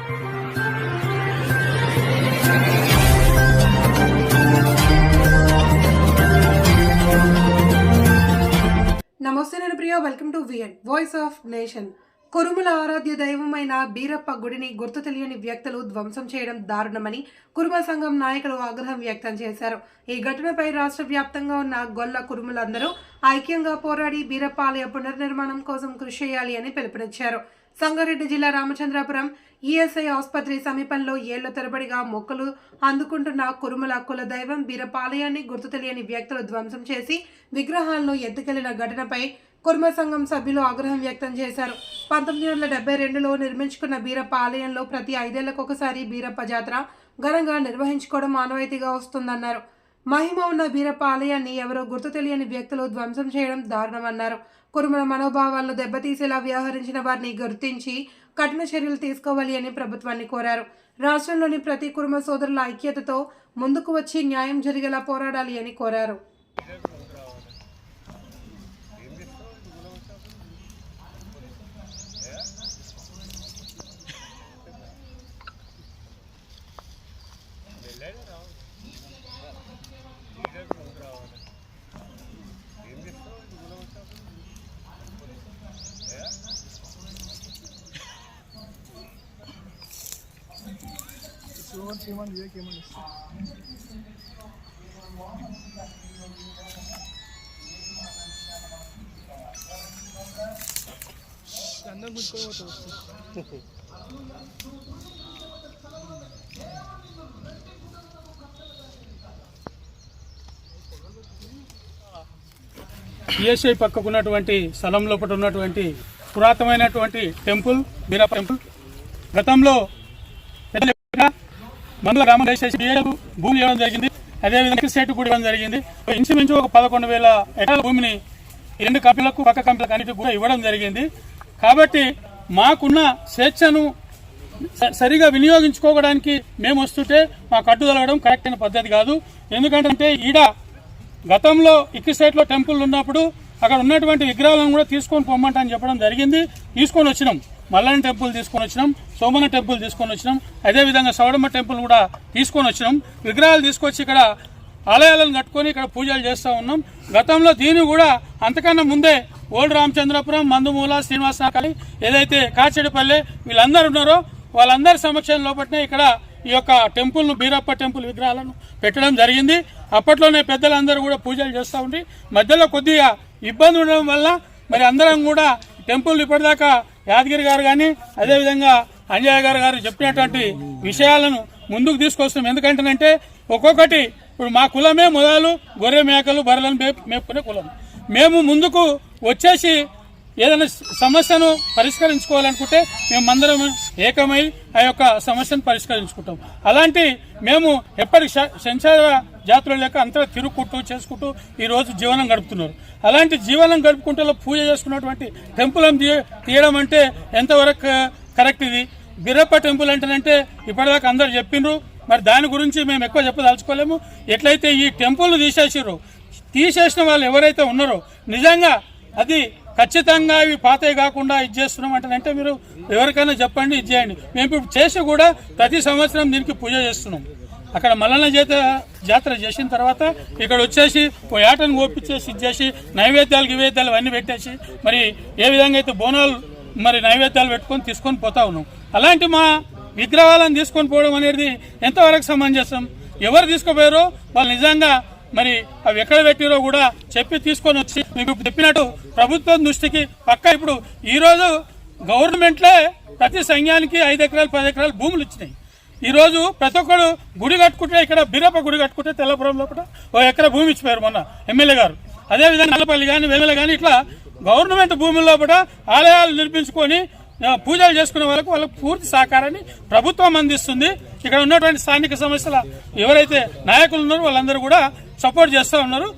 నమస్తే నేను Priya welcome to VN voice of nation Kurumula ఆరాధ్య దైవమైన బీరప్ప గుడిని గుర్తు తెలియని వ్యక్తులు ధ్వంసం చేయడం దారుణమని కురుమ సంఘం నాయకులు ఆగ్రహం వ్యక్తం చేశారు. ఈ ఘటనపై రాష్ట్ర వ్యాప్తంగా ఉన్న గొల్ల కురుములందరూ ఐక్యంగా పోరాడి బీరప్ప ఆలయ పునర్నిర్మాణం కోసం కృషి చేయాలి అని పిలుపునిచ్చారు. సంగారెడ్డి జిల్లా రామచంద్రాపురం ఈఎస్ఐ ఆసుపత్రి సమీపంలో ఏళ్ళ తరబడిగా మొక్కలు అందుకుంటున్న కురుమల కుల దైవం బీరపాలయాన్ని గుర్తు తెలియని వ్యక్తులు ధ్వంసం చేసి విగ్రహాలను ఎత్తుకెళ్ళిన ఘటనపై కుర్మ సంఘం సభ్యులు ఆగ్రహం వ్యక్తం చేశారు. పంతొమ్మిది వందల డెబ్బై రెండులో నిర్మించుకున్న బీరప్ప ఆలయంలో ప్రతి ఐదేళ్ళకు ఒకసారి బీరప్ప జాతర ఘనంగా నిర్వహించుకోవడం ఆనవాయితీగా వస్తుందన్నారు. మహిమ ఉన్న బీరప్ప ఆలయాన్ని ఎవరో గుర్తు తెలియని వ్యక్తులు ధ్వంసం చేయడం దారుణమన్నారు. కురుమల మనోభావాలను దెబ్బతీసేలా వ్యవహరించిన వారిని గుర్తించి కఠిన చర్యలు తీసుకోవాలి అని ప్రభుత్వాన్ని కోరారు. రాష్ట్రంలోని ప్రతి కురుమ సోదరుల ఐక్యతతో ముందుకు వచ్చి న్యాయం జరిగేలా పోరాడాలి అని కోరారు. శ్రీమంత్ శ్రీమంత్ వివేక్ ఏమని ఇస్తారు అందరం గుంజుకొని పోతారు ఈఎస్ఐ పక్కకు ఉన్నటువంటి స్థలం లోపల ఉన్నటువంటి పురాతనమైనటువంటి టెంపుల్ బీరా టెంపుల్. గతంలో మందుల గ్రామం రిజిస్ట్రేషన్ ఏడు భూమి ఇవ్వడం జరిగింది. అదేవిధంగా స్టేట్ కూడా ఇవ్వడం జరిగింది. ఇంచుమించు ఒక పదకొండు వేల ఎకరాల భూమిని రెండు కంపెనీలకు పక్క కంపెనీలకు అన్నిటికి కూడా ఇవ్వడం జరిగింది. కాబట్టి మాకున్న స్వేచ్ఛను స- సరిగా వినియోగించుకోవడానికి మేము వస్తుంటే మా అడ్డు తొలగడం కరెక్ట్ అయిన పద్ధతి కాదు. ఎందుకంటే ఈడ గతంలో ఇక్కి సైట్లో టెంపుల్ ఉన్నప్పుడు అక్కడ ఉన్నటువంటి విగ్రహాలను కూడా తీసుకొని పొమ్మంటని చెప్పడం జరిగింది. తీసుకొని వచ్చినాం. మల్లన్న టెంపుల్ తీసుకొని వచ్చినాం. సోమన టెంపుల్ తీసుకొని వచ్చినాం. అదేవిధంగా సౌడమ్మ టెంపుల్ కూడా తీసుకొని వచ్చినాం. విగ్రహాలు తీసుకొచ్చి ఇక్కడ ఆలయాలను కట్టుకొని ఇక్కడ పూజలు చేస్తూ ఉన్నాం. గతంలో దీన్ని కూడా అంతకన్నా ముందే ఓల్డ్ రామచంద్రపురం మందుమూల శ్రీనివాసనాకలి ఏదైతే కాచెడిపల్లె వీళ్ళందరూ ఉన్నారో వాళ్ళందరి సమక్షం లోపట్నే ఇక్కడ ఈ యొక్క టెంపుల్ను బీరప్ప టెంపుల్ విగ్రహాలను పెట్టడం జరిగింది. అప్పట్లోనే పెద్దలందరూ కూడా పూజలు చేస్తూ ఉండి మధ్యలో కొద్దిగా ఇబ్బంది ఉండడం వల్ల మరి అందరం కూడా టెంపుల్ ఇప్పటిదాకా యాదగిరి గారు కానీ అదేవిధంగా అంజయ్య గారు గారు చెప్పినటువంటి విషయాలను ముందుకు తీసుకొస్తాం ఎందుకంటేనంటే ఒక్కొక్కటి ఇప్పుడు మా కులమే మొదలు గొర్రె మేకలు బర్రెలను మేపు- మేపుకునే కులం. మేము ముందుకు వచ్చేసి ఏదైనా సమస్యను పరిష్కరించుకోవాలనుకుంటే మేమందరం ఏకమై ఆ యొక్క సమస్యను పరిష్కరించుకుంటాం. అలాంటి మేము ఎప్పటి సంచార జాతర లేక అంతా తిరుగుకుంటూ చేసుకుంటూ ఈ రోజు జీవనం గడుపుతున్నారు. అలాంటి జీవనం గడుపుకుంటూ పూజ చేసుకున్నటువంటి టెంపులం తీయడం అంటే ఎంతవరకు కరెక్ట్ ఇది? బిరప్ప టెంపుల్ అంటేనంటే ఇప్పటిదాకా అందరు చెప్పిండ్రు మరి దాని గురించి మేము ఎక్కువ చెప్పదలుచుకోలేము. ఎట్లయితే ఈ టెంపుల్ తీసేసారు తీసేసిన వాళ్ళు ఎవరైతే ఉన్నారో నిజంగా అది ఖచ్చితంగా ఇవి పాతవి కాకుండా ఇది చేస్తున్నాం అంటే మీరు ఎవరికైనా చెప్పండి ఇది చేయండి. మేము ఇప్పుడు చేసి కూడా ప్రతి సంవత్సరం దీనికి పూజ చేస్తున్నాం. అక్కడ మల్లన్న చేత జాతర చేసిన తర్వాత ఇక్కడ వచ్చేసి ఓ ఏటను ఓపించేసి ఇది చేసి నైవేద్యాలు గివేద్యాలు అన్నీ పెట్టేసి మరి ఏ విధంగా అయితే బోనాలు మరి నైవేద్యాలు పెట్టుకొని తీసుకొని పోతా ఉన్నాం. అలాంటి మా విగ్రహాలను తీసుకొని పోవడం అనేది ఎంతవరకు సమంజసం? ఎవరు తీసుకుపోయారో వాళ్ళు నిజంగా మరి అవి ఎక్కడ పెట్టిరో కూడా చెప్పి తీసుకొని వచ్చి మీకు చెప్పినట్టు ప్రభుత్వం దృష్టికి పక్క ఇప్పుడు ఈరోజు గవర్నమెంట్లే ప్రతి సంఘానికి ఐదు ఎకరాలు పది ఎకరాలు భూములు ఇచ్చినాయి. ఈ రోజు ప్రతి ఒక్కరు గుడి కట్టుకుంటే ఇక్కడ బీరప్ప గుడి కట్టుకుంటే తెల్లపురం లోపల ఓ ఎకరా భూమి ఇచ్చిపోయారు మొన్న ఎమ్మెల్యే గారు. అదేవిధంగా నల్లపల్లి కానీ వెన్నెల కానీ ఇట్లా గవర్నమెంట్ భూముల్లో కూడా ఆలయాలు నిర్మించుకొని పూజలు చేసుకునే వాళ్ళకు వాళ్ళకు పూర్తి సహకారాన్ని ప్రభుత్వం అందిస్తుంది. ఇక్కడ ఉన్నటువంటి స్థానిక సమస్యల ఎవరైతే నాయకులు ఉన్నారో వాళ్ళందరూ కూడా సపోర్ట్ చేస్తూ ఉన్నారు.